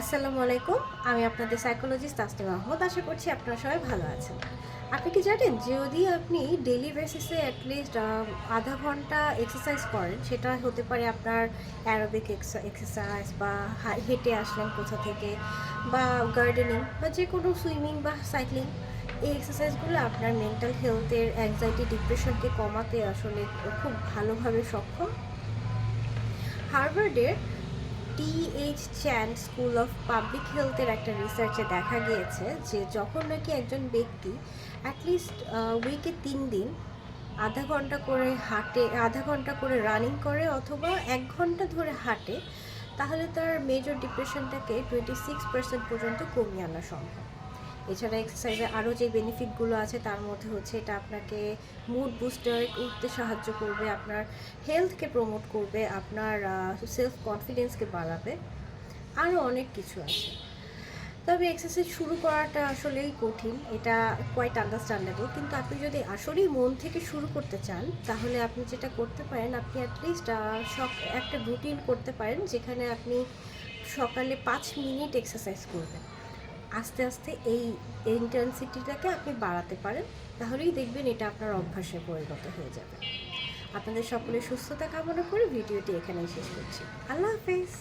আসসালামু আলাইকুম। আমি আপনাদের সাইকোলজিস্ট তাসনিম আহমদ। আশা করছি আপনারা সবাই ভালো আছেন। আপনি কি জানেন, যদি আপনি ডেলি বেসিসে অ্যাটলিস্ট আধা ঘণ্টা এক্সারসাইজ করেন, সেটা হতে পারে আপনার অ্যারোবিক এক্সারসাইজ বা হেঁটে আসলেন কোথা থেকে বা গার্ডেনিং বা যে কোনো সুইমিং বা সাইক্লিং এই এক্সারসাইজগুলো আপনার মেন্টাল হেলথের অ্যাংজাইটি ডিপ্রেশনকে কমাতে আসলে খুব ভালোভাবে সক্ষম। হার্ভার্ডের TH Chan school of public হেলথের একটা রিসার্চে দেখা গিয়েছে যে যখন নাকি একজন ব্যক্তি অ্যাটলিস্ট উইকে তিন দিন আধা ঘণ্টা করে হাঁটে, আধা ঘণ্টা করে রানিং করে অথবা এক ঘণ্টা ধরে হাঁটে, তাহলে তার মেজর ডিপ্রেশনটাকে টোয়েন্টি সিক্স পার্সেন্ট পর্যন্ত কমিয়ে আনা সম্ভব। এছাড়া এক্সারসাইজের আরও যে বেনিফিটগুলো আছে, তার মধ্যে হচ্ছে এটা আপনাকে মুড বুস্টার উঠতে সাহায্য করবে, আপনার হেলথকে প্রমোট করবে, আপনার সেলফ কনফিডেন্সকে বাড়াবে, আরও অনেক কিছু আছে। তবে এক্সারসাইজ শুরু করাটা আসলেই কঠিন, এটা কোয়াইট আন্ডারস্ট্যান্ডেবল কিন্তু আপনি যদি আসলেই মন থেকে শুরু করতে চান, তাহলে আপনি যেটা করতে পারেন, আপনি অ্যাটলিস্ট সব একটা রুটিন করতে পারেন, যেখানে আপনি সকালে পাঁচ মিনিট এক্সারসাইজ করবেন। আস্তে আস্তে এই ইন্টেন্সিটিটাকে আপনি বাড়াতে পারেন, তাহলেই দেখবেন এটা আপনার অভ্যাসে পরিণত হয়ে যাবে। আপনাদের সকলের সুস্থতা কামনা করে ভিডিওটি এখানেই শেষ করছি। আল্লাহ হাফেজ।